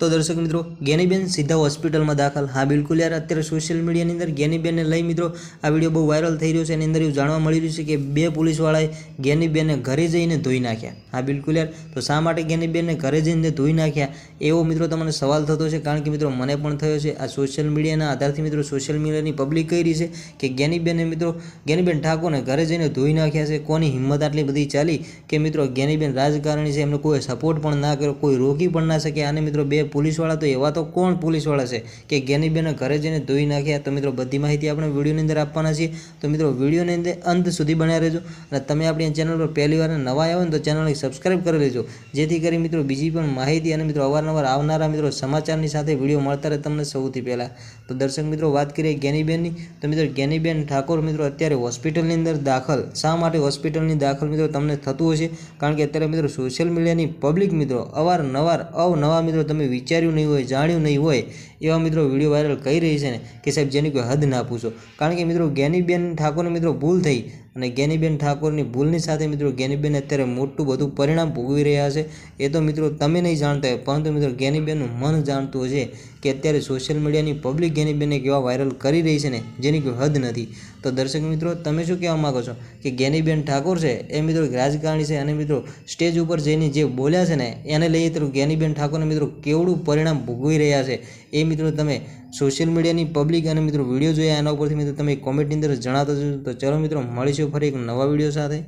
તો દર્શક મિત્રો, ગેનીબેન સીધા હોસ્પિટલમાં દાખલ. હા, બિલકુલ યાર, અત્યારે સોશિયલ મીડિયાની અંદર ગેનીબેનને લઈ મિત્રો, આ વીડિયો બહુ વાયરલ થઈ રહ્યો છે. એની અંદર એવું જાણવા મળી રહ્યું છે કે બે પોલીસવાળાએ ગેનીબેનને ઘરે જઈને ધોઈ નાખ્યા. હા, બિલકુલ યાર. તો શા માટે ગેનીબેનને ઘરે જઈને ધોઈ નાખ્યા? એવો મિત્રો તમને સવાલ થતો છે, કારણ કે મિત્રો, મને પણ થયો છે. આ સોશિયલ મીડિયાના આધારથી મિત્રો સોશિયલ મીડિયાની પબ્લિક કહી રહી છે કે ગેનીબેને મિત્રો, ગેનીબેન ઠાકોરને ઘરે જઈને ધોઈ નાખ્યા છે. કોની હિંમત આટલી બધી ચાલી કે મિત્રો, ગેનીબેન રાજકારણી છે, એમને કોઈ સપોર્ટ પણ ના કર્યો, કોઈ રોકી પણ ના શકે અને મિત્રો, બે પોલીસવાળા તો એવા તો કોણ પોલીસવાળા છે કે ગેનીબેનને ઘરે જઈને ધોઈ નાખ્યા? તો મિત્રો બધી માહિતી આપણે વિડીયોની અંદર આપવાના છીએ. તો મિત્રો વિડીયોની અંદર અંત સુધી બન્યા રહેજો અને તમે આપણી ચેનલ પર પહેલી વાર નવા આવ્યો ને તો ચેનલને સબસ્ક્રાઈબ કરી લેજો. જેથી કરી મિત્રો બીજી પણ માહિતી અને મિત્રો અવારનવાર આવનારા મિત્રો સમાચારની સાથે વીડિયો મળતા રહે તમને સૌથી પહેલાં. તો દર્શક મિત્રો વાત કરીએ ગેનીબેનની. તો મિત્રો ગેનીબેન ઠાકોર મિત્રો અત્યારે હોસ્પિટલની અંદર દાખલ. શા માટે હોસ્પિટલની દાખલ મિત્રો તમને થતું હશે? કારણ કે અત્યારે મિત્રો સોશિયલ મીડિયાની પબ્લિક મિત્રો અવારનવાર અવનવા મિત્રો તમે વિચાર્યું નહીં હોય, જાણ્યું નહીં હોય, એવા મિત્રો વીડિયો વાયરલ કહી રહી છે ને, કે સાહેબ જેની કોઈ હદ ના પૂછો. કારણ કે મિત્રો ગેનીબેન ઠાકોરને મિત્રો ભૂલ થઈ. અને ગેનીબેન ઠાકોરની ભૂલની સાથે મિત્રો ગેનીબેન અત્યારે મોટું બધું પરિણામ ભોગવી રહ્યા છે. એ તો મિત્રો તમે નહીં જાણતા હોય, પરંતુ મિત્રો ગેનીબેનનું મન જાણતું હશે કે અત્યારે સોશિયલ મીડિયાની પબ્લિક ગેનીબેનને કેવા વાયરલ કરી રહી છે ને, જેની કોઈ હદ નથી. તો દર્શક મિત્રો, તમે શું કહેવા માગો છો? કે ગેનીબેન ઠાકોર છે, એ મિત્રો રાજકારણી છે અને મિત્રો સ્ટેજ ઉપર જઈને જે બોલ્યા છે ને, એને લઈએ તો જ્ઞાનીબેન ઠાકોરને મિત્રો કેવડું પરિણામ ભોગવી રહ્યા છે? એ મિત્રો તમે સોશિયલ મીડિયાની પબ્લિક અને મિત્રો વીડિયો જોયા એના ઉપરથી મિત્રો તમે કોમેન્ટની અંદર જણાવતા જશો તો ચલો મિત્રો મળીશું ફરી એક નવા વીડિયો સાથે.